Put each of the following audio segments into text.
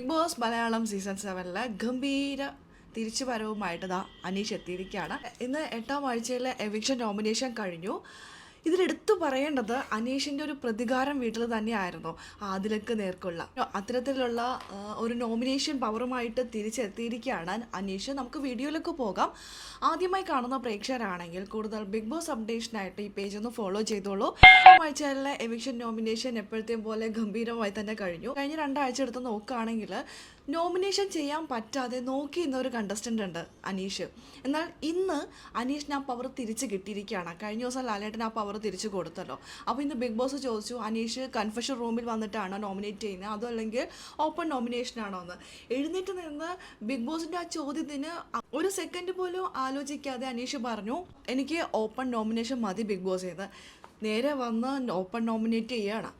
Big boss Malayalam season സെവനിലെ ഗംഭീര തിരിച്ചു വരവുമായിട്ട് ദാ അനീഷ് എത്തിയിരിക്കുകയാണ്. ഇന്ന് എട്ടാം ആഴ്ചയിലെ എവിക്ഷൻ നോമിനേഷൻ കഴിഞ്ഞു. ഇതിലെടുത്തു പറയേണ്ടത് അനീഷിന്റെ ഒരു പ്രതികാരം വീട്ടിൽ തന്നെയായിരുന്നു ആദിലക്ക് നേർക്കുള്ള. അത്തരത്തിലുള്ള ഒരു നോമിനേഷൻ പവറുമായിട്ട് തിരിച്ചെത്തിയിരിക്കുകയാണ് അനീഷ്. നമുക്ക് വീഡിയോയിലേക്ക് പോകാം. ആദ്യമായി കാണുന്ന പ്രേക്ഷകരാണെങ്കിൽ കൂടുതൽ ബിഗ് ബോസ് അപ്ഡേഷനായിട്ട് ഈ പേജ് ഒന്ന് ഫോളോ ചെയ്തോളൂ. ആഴ്ചയിലെ എവിക്ഷൻ നോമിനേഷൻ എപ്പോഴത്തെയും പോലെ ഗംഭീരമായി തന്നെ കഴിഞ്ഞു. കഴിഞ്ഞ രണ്ടാഴ്ച എടുത്ത് നോക്കുകയാണെങ്കിൽ നോമിനേഷൻ ചെയ്യാൻ പറ്റാതെ നോക്കി ഇന്ന ഒരു കണ്ടസ്റ്റന്റ് ഉണ്ട് അനീഷ്. എന്നാൽ ഇന്ന് അനീഷിന് ആ പവർ തിരിച്ച് കിട്ടിയിരിക്കുകയാണ്. കഴിഞ്ഞ ദിവസം ലാലേട്ടൻ ആ പവർ തിരിച്ചു കൊടുത്തല്ലോ. അപ്പോൾ ഇന്ന് ബിഗ് ബോസ് ചോദിച്ചു അനീഷ് കൺഫഷൻ റൂമിൽ വന്നിട്ടാണോ നോമിനേറ്റ് ചെയ്യുന്നത് അതല്ലെങ്കിൽ ഓപ്പൺ നോമിനേഷൻ ആണോ എന്ന്? എഴുന്നേറ്റ് നിന്ന് ബിഗ് ബോസിന്റെ ആ ചോദ്യത്തിന് ഒരു സെക്കൻഡ് പോലും ആലോചിക്കാതെ അനീഷ് പറഞ്ഞു എനിക്ക് ഓപ്പൺ നോമിനേഷൻ മതി ബിഗ് ബോസ് ചെയ്ത് നേരെ വന്ന് ഓപ്പൺ നോമിനേറ്റ് ചെയ്യാണ്.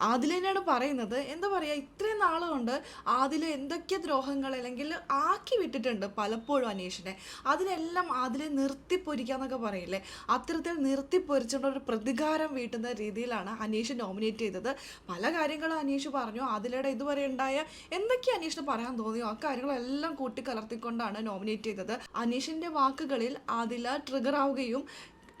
ആദില തന്നെയാണ് പറയുന്നത്. എന്താ പറയുക ഇത്രയും നാളുകൊണ്ട് ആദിൽ എന്തൊക്കെ ദ്രോഹങ്ങൾ അല്ലെങ്കിൽ ആക്കി വിട്ടിട്ടുണ്ട് പലപ്പോഴും അനീഷിനെ. അതിനെല്ലാം ആദിലെ നിർത്തിപ്പൊരിക്കാന്നൊക്കെ പറയില്ലേ? അത്തരത്തിൽ നിർത്തിപ്പൊരിച്ചുകൊണ്ട് ഒരു പ്രതികാരം വീട്ടുന്ന രീതിയിലാണ് അനീഷ് നോമിനേറ്റ് ചെയ്തത്. പല കാര്യങ്ങളും അനീഷ് പറഞ്ഞു. ആദിലയുടെ ഇതുവരെ ഉണ്ടായ എന്തൊക്കെ അനീഷിന് പറയാൻ തോന്നിയോ? ആ കാര്യങ്ങളെല്ലാം കൂട്ടിക്കലർത്തിക്കൊണ്ടാണ് നോമിനേറ്റ് ചെയ്തത്. അനീഷിന്റെ വാക്കുകളിൽ ആദില ട്രിഗർ ആവുകയും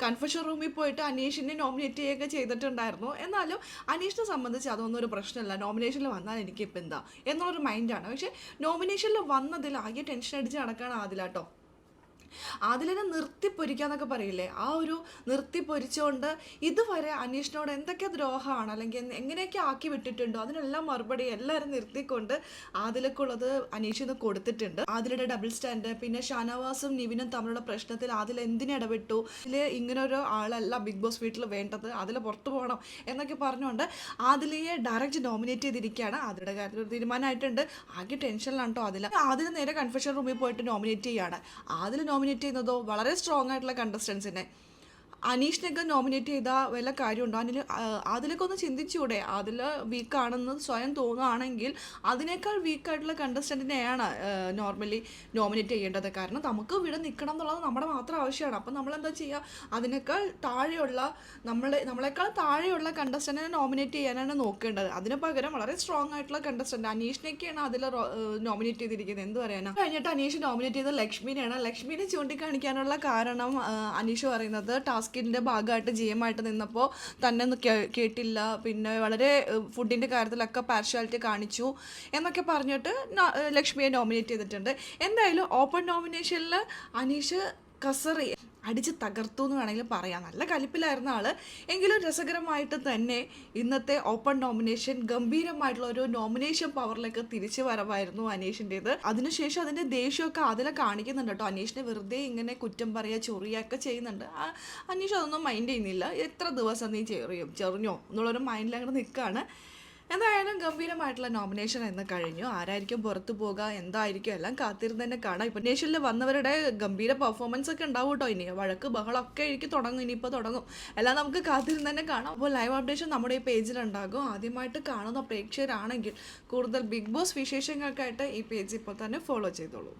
കൺഫഷൻ റൂമിൽ പോയിട്ട് അനീഷിനെ നോമിനേറ്റ് ചെയ്യുകയൊക്കെ ചെയ്തിട്ടുണ്ടായിരുന്നു. എന്നാലും അനീഷിനെ സംബന്ധിച്ച് അതൊന്നും ഒരു പ്രശ്നമല്ല. നോമിനേഷനിൽ വന്നാൽ എനിക്കിപ്പോൾ എന്താ എന്നുള്ളൊരു മൈൻഡാണ് പക്ഷേ നോമിനേഷനിൽ വന്നതിൽ ആകെ ടെൻഷൻ അടിച്ച് നടക്കുകയാണ് ആദിലാട്ടോ അതിലിനെ നിർത്തിപ്പൊരിക്കാന്നൊക്കെ പറയില്ലേ? ആ ഒരു നിർത്തിപ്പൊരിച്ചുകൊണ്ട് ഇതുവരെ അനീഷിനോട് എന്തൊക്കെ ദ്രോഹമാണ് അല്ലെങ്കിൽ എങ്ങനെയൊക്കെ ആക്കി വിട്ടിട്ടുണ്ടോ? അതിനെല്ലാം മറുപടി എല്ലാവരും നിർത്തിക്കൊണ്ട് ആദിലക്കുള്ളത് ഇന്ന് കൊടുത്തിട്ടുണ്ട്. ആദിലയുടെ ഡബിൾ സ്റ്റാൻഡ് പിന്നെ ഷാനവാസും നിവിനും തമ്മിലുള്ള പ്രശ്നത്തിൽ ആദിൽ എന്തിനിടപെട്ടു ഇതിൽ ഇങ്ങനൊരു ആളല്ല ബിഗ് ബോസ് വീട്ടിൽ വേണ്ടത് അതിൽ പുറത്തു പോകണം എന്നൊക്കെ പറഞ്ഞുകൊണ്ട് ആദിലയെ ഡയറക്റ്റ് നോമിനേറ്റ് ചെയ്തിരിക്കുകയാണ്. ആദിലയുടെ കാര്യത്തിൽ ഒരു തീരുമാനമായിട്ടുണ്ട്. ആകെ ടെൻഷനിലാണ് കേട്ടോ ആദില. ആദില നേരെ കൺഫെഷൻ റൂമിൽ പോയിട്ട് നോമിനേറ്റ് ചെയ്യാണ് ആദിൽ നോമിനേറ്റ് ചെയ്യുന്നതോ വളരെ സ്ട്രോങ് ആയിട്ടുള്ള കണ്ടസ്റ്റൻസിനെ അനീഷിനൊക്കെ നോമിനേറ്റ് ചെയ്ത വല്ല കാര്യമുണ്ടോ? അതിൽ അതിലൊക്കെ ഒന്ന് ചിന്തിച്ചൂടെ. അതിൽ വീക്കാണെന്ന് സ്വയം തോന്നുകയാണെങ്കിൽ അതിനേക്കാൾ വീക്കായിട്ടുള്ള കണ്ടസ്റ്റന്റിനെയാണ് നോർമലി നോമിനേറ്റ് ചെയ്യേണ്ടത്. കാരണം നമുക്ക് ഇവിടെ നിൽക്കണം എന്നുള്ളത് നമ്മുടെ മാത്രം ആവശ്യമാണ്. അപ്പം നമ്മൾ എന്താ ചെയ്യുക? അതിനേക്കാൾ താഴെയുള്ള നമ്മളെ നമ്മളെക്കാൾ താഴെയുള്ള കണ്ടസ്റ്റന്റിനെ നോമിനേറ്റ് ചെയ്യാനാണ് നോക്കേണ്ടത്. അതിന് പകരം വളരെ സ്ട്രോങ് ആയിട്ടുള്ള കണ്ടസ്റ്റന്റ് അനീഷിനെയൊക്കെയാണ് അതിൽ നോമിനേറ്റ് ചെയ്തിരിക്കുന്നത്. എന്ത് പറയാനാണ് കഴിഞ്ഞിട്ട് അനീഷ് നോമിനേറ്റ് ചെയ്ത ലക്ഷ്മിനെയാണ്. ലക്ഷ്മിനെ ചൂണ്ടിക്കാണിക്കാനുള്ള കാരണം അനീഷ് പറയുന്നത് ടാസ്കിന്റെ ഭാഗമായിട്ട് ജി എം ആയിട്ട് നിന്നപ്പോൾ തന്നെ ഒന്നും കേട്ടില്ല. പിന്നെ വളരെ ഫുഡിന്റെ കാര്യത്തിലൊക്കെ പാർഷ്യാലിറ്റി കാണിച്ചു എന്നൊക്കെ പറഞ്ഞിട്ട് ലക്ഷ്മിയെ നോമിനേറ്റ് ചെയ്തിട്ടുണ്ട്. എന്തായാലും ഓപ്പൺ നോമിനേഷനിൽ അനീഷ് കസറി അടിച്ച് തകർത്തു എന്ന് വേണമെങ്കിൽ പറയാം. നല്ല കലിപ്പിലായിരുന്ന ആൾ എങ്കിലും രസകരമായിട്ട് തന്നെ ഇന്നത്തെ ഓപ്പൺ നോമിനേഷൻ ഗംഭീരമായിട്ടുള്ള ഒരു നോമിനേഷൻ പവറിലേക്ക് തിരിച്ചു വരവായിരുന്നു അനീഷിന്റെത് അതിനുശേഷം അതിന്റെ ദേഷ്യമൊക്കെ അതിലെ കാണിക്കുന്നുണ്ട് കേട്ടോ. അനീഷിനെ വെറുതെ ഇങ്ങനെ കുറ്റം പറയുക ചൊറിയൊക്കെ ചെയ്യുന്നുണ്ട്. അനീഷ് അതൊന്നും മൈൻഡ് ചെയ്യുന്നില്ല. എത്ര ദിവസം നീ ചെറിയും ചെറിഞ്ഞോ എന്നുള്ളൊരു മൈൻഡിൽ അങ്ങനെ നിൽക്കുകയാണ് എന്തായാലും ഗംഭീരമായിട്ടുള്ള നോമിനേഷൻ എന്ന് കഴിഞ്ഞു. ആരായിരിക്കും പുറത്തു പോകുക എന്തായിരിക്കും എല്ലാം കാത്തിരുന്ന് തന്നെ കാണാം ഇപ്പം നേഷനിൽ വന്നവരുടെ ഗംഭീര പെർഫോമൻസ് ഒക്കെ ഉണ്ടാവും കേട്ടോ ഇനി വഴക്ക് ബഹളമൊക്കെ എനിക്ക് തുടങ്ങും. ഇനിയിപ്പോൾ തുടങ്ങും. എല്ലാം നമുക്ക് കാത്തിരുന്ന് തന്നെ കാണാം അപ്പോൾ ലൈവ് അപ്ഡേഷൻ നമ്മുടെ ഈ പേജിലുണ്ടാകും ആദ്യമായിട്ട് കാണുന്ന പ്രേക്ഷകരാണെങ്കിൽ കൂടുതൽ ബിഗ് ബോസ് വിശേഷങ്ങൾക്കായിട്ട് ഈ പേജ് ഇപ്പോൾ തന്നെ ഫോളോ ചെയ്തോളൂ.